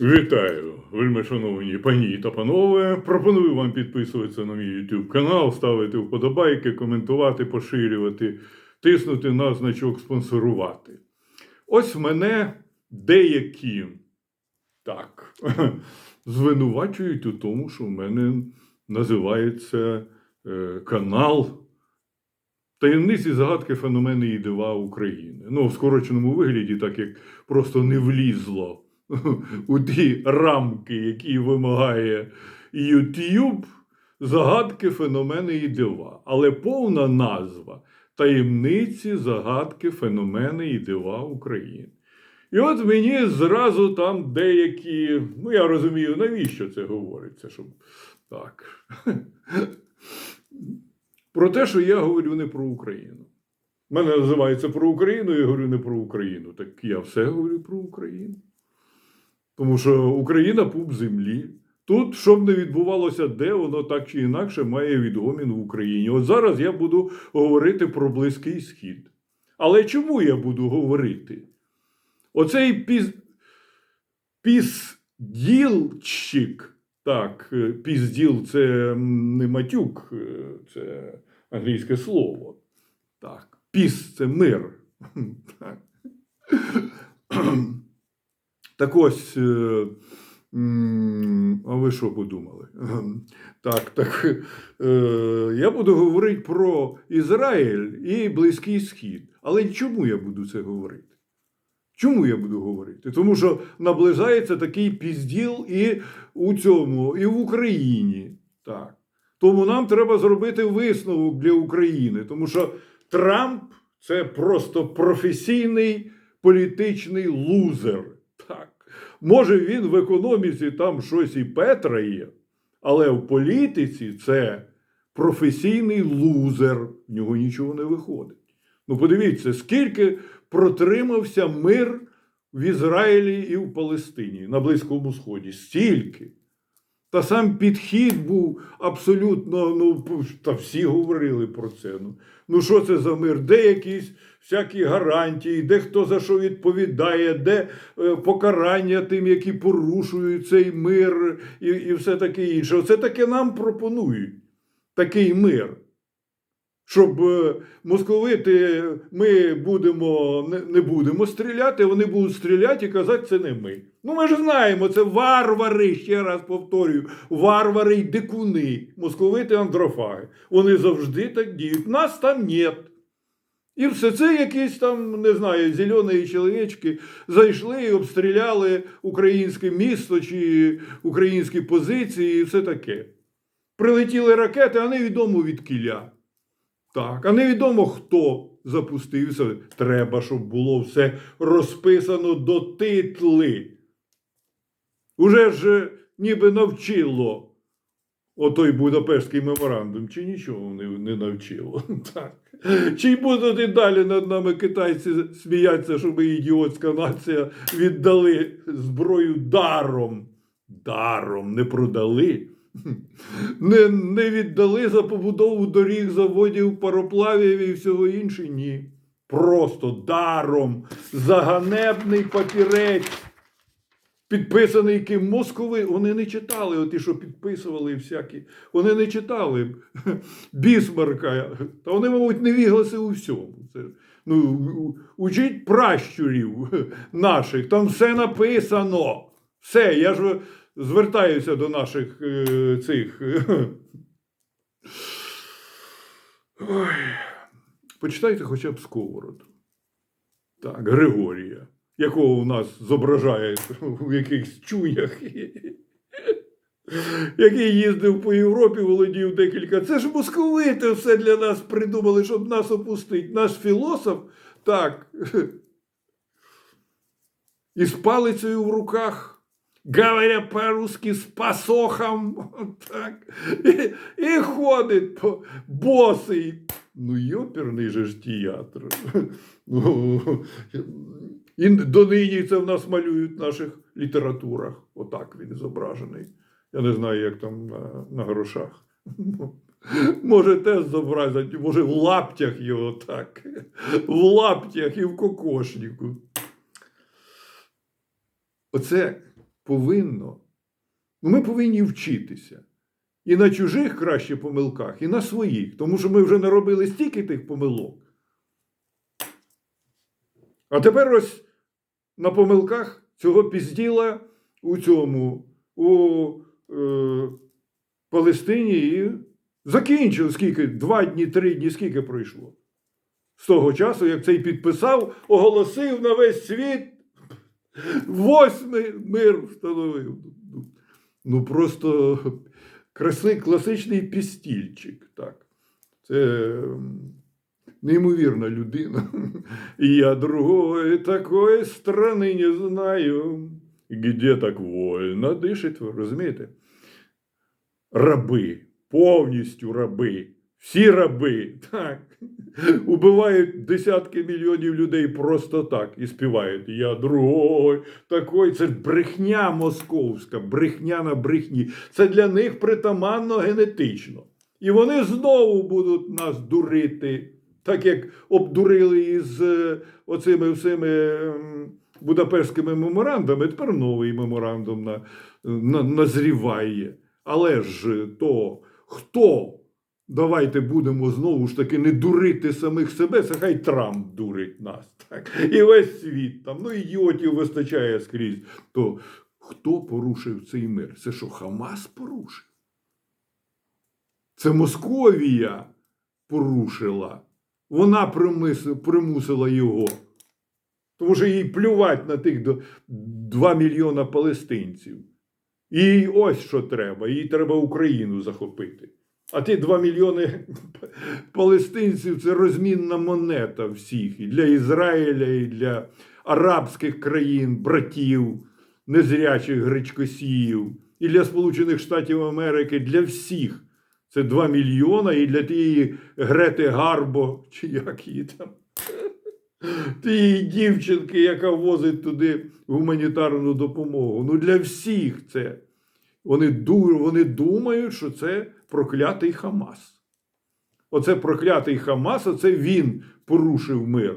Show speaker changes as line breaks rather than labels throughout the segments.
Вітаю, вельми шановні пані та панове. Пропоную вам підписуватися на мій YouTube канал, ставити вподобайки, коментувати, поширювати, тиснути на значок спонсорувати. Ось мене деякі так звинувачують у тому, що в мене називається е, канал Таємниці загадки феномени і дива України. Ну, в скороченому вигляді, так як просто не влізло у ті рамки, які вимагає YouTube, загадки, феномени і дива. Але повна назва таємниці, загадки, феномени і дива України. І от мені зразу там деякі, ну я розумію, навіщо це говориться, щоб так. Про те, що я говорю не про Україну. Мене називається про Україну, я говорю не про Україну. Так я все говорю про Україну. Тому що Україна пуп землі. Тут, що б не відбувалося, де воно так чи інакше має відгомін в Україні. От зараз я буду говорити про Близький Схід. Але чому я буду говорити? Оцей піз... пізділчик, так, е, пізділ це не матюк, е, це англійське слово. Так, піс це мир. Так ось, е, а ви що подумали? Так, так. е, Я буду говорити про Ізраїль і Близький Схід. Але чому я буду це говорити? Чому я буду говорити? Тому що наближається такий пізділ і у цьому, і в Україні. Так. Тому нам треба зробити висновок для України, тому що Трамп це просто професійний політичний лузер. Так. Може, він в економіці там щось і петрає, але в політиці це професійний лузер. В нього нічого не виходить. Ну, подивіться, скільки протримався мир в Ізраїлі і в Палестині на Близькому Сході. Стільки. Та сам підхід був абсолютно, ну, та всі говорили про це. Ну, ну що це за мир? Де якісь всякі гарантії, де хто за що відповідає, де е, покарання тим, які порушують цей мир і, і все таке інше. Оце таке нам пропонують такий мир. Щоб е, московити ми будемо, не, будемо стріляти, вони будуть стріляти і казати, це не ми. Ну ми ж знаємо, це варвари, ще раз повторюю, варвари й дикуни, московити андрофаги. Вони завжди так діють. Нас там нет. І все це якісь там, не знаю, зелені чоловічки зайшли і обстріляли українське місто чи українські позиції і все таке. Прилетіли ракети, а невідомо від кіля. Так, а невідомо хто запустився. Треба, щоб було все розписано до титли. Уже ж е, ніби навчило отой Будапештський меморандум, чи нічого не, не навчило. Так. Чи будуть і далі над нами китайці сміятися, що ми ідіотська нація віддали зброю даром. Даром не продали. Не, не віддали за побудову доріг, заводів, пароплавів і всього іншого. Ні. Просто даром. Заганебний папірець. Підписаний ким Москови, вони не читали, оті, що підписували всякі. Вони не читали Бісмарка. Та вони, мабуть, не вігласи у всьому. Це, ну, учіть пращурів наших, там все написано. Все, я ж звертаюся до наших е, цих. Ой. Почитайте хоча б сковороду. Так, Григорія, якого у нас зображають у якихось чуях, який їздив по Європі, володів декілька. Це ж московити все для нас придумали, щоб нас опустити. Наш філософ, так, із палицею в руках. Говоря по-русски з пасохом, так, і, і ходить по босий. Ну, йоперний же ж театр. І донині це в нас малюють в наших літературах. Отак він зображений. Я не знаю, як там на, на грошах. Може, теж зобразять, може, в лаптях його так. В лаптях і в кокошнику. Оце повинно. Ну, ми повинні вчитися. І на чужих краще помилках, і на своїх. Тому що ми вже наробили стільки тих помилок. А тепер ось на помилках цього пізділа у цьому, у е, Палестині і закінчив скільки, два дні, три дні, скільки пройшло. З того часу, як цей підписав, оголосив на весь світ, восьмий мир встановив. Ну, просто класичний пістільчик. Так. Це неймовірна людина. І я другої такої страни не знаю, где так вольно дишить, розумієте? Раби, повністю раби, всі раби, так. Убивають десятки мільйонів людей просто так і співають. Я другой такой. Це брехня московська, брехня на брехні. Це для них притаманно генетично. І вони знову будуть нас дурити, так як обдурили із е, оцими всіми ем, будапештськими меморандами. Тепер новий меморандум на, на, назріває. Але ж то хто? Давайте будемо знову ж таки не дурити самих себе, це хай Трамп дурить нас. Так? І весь світ там. Ну, ідіотів вистачає скрізь. То хто порушив цей мир? Це що, Хамас порушив? Це Московія порушила. Вона примусила його. Тому що їй плювать на тих 2 мільйона палестинців. І ось що треба. Їй треба Україну захопити. А ті 2 мільйони палестинців це розмінна монета всіх. І для Ізраїля, і для арабських країн, братів, незрячих гречкосіїв, і для Сполучених Штатів Америки, для всіх. Це 2 мільйона і для тієї Грети Гарбо, чи як її там. Тієї дівчинки, яка возить туди гуманітарну допомогу. Ну для всіх це. Вони, вони думають, що це проклятий Хамас. Оце проклятий Хамас, оце він порушив мир.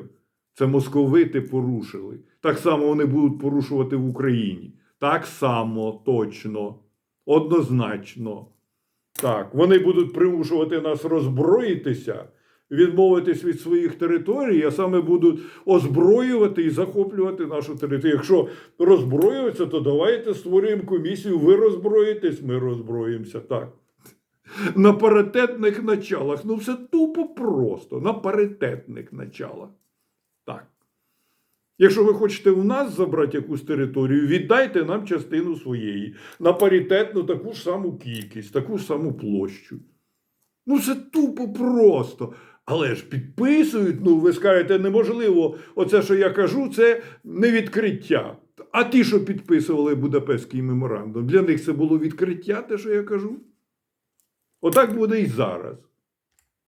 Це московити порушили. Так само вони будуть порушувати в Україні. Так само, точно, однозначно. Так, вони будуть примушувати нас роззброїтися, відмовитись від своїх територій, а саме будуть озброювати і захоплювати нашу територію. Якщо роззброюються, то давайте створюємо комісію. Ви роззброїтесь, ми роззброїмося. Так. На паритетних началах. Ну, все тупо просто. На паритетних началах. Так. Якщо ви хочете в нас забрати якусь територію, віддайте нам частину своєї на паритетну таку ж саму кількість, таку ж саму площу. Ну, це тупо просто. Але ж підписують, ну ви скажете, неможливо, оце, що я кажу, це не відкриття. А ті, що підписували Будапештський меморандум, для них це було відкриття, те, що я кажу. Отак буде і зараз.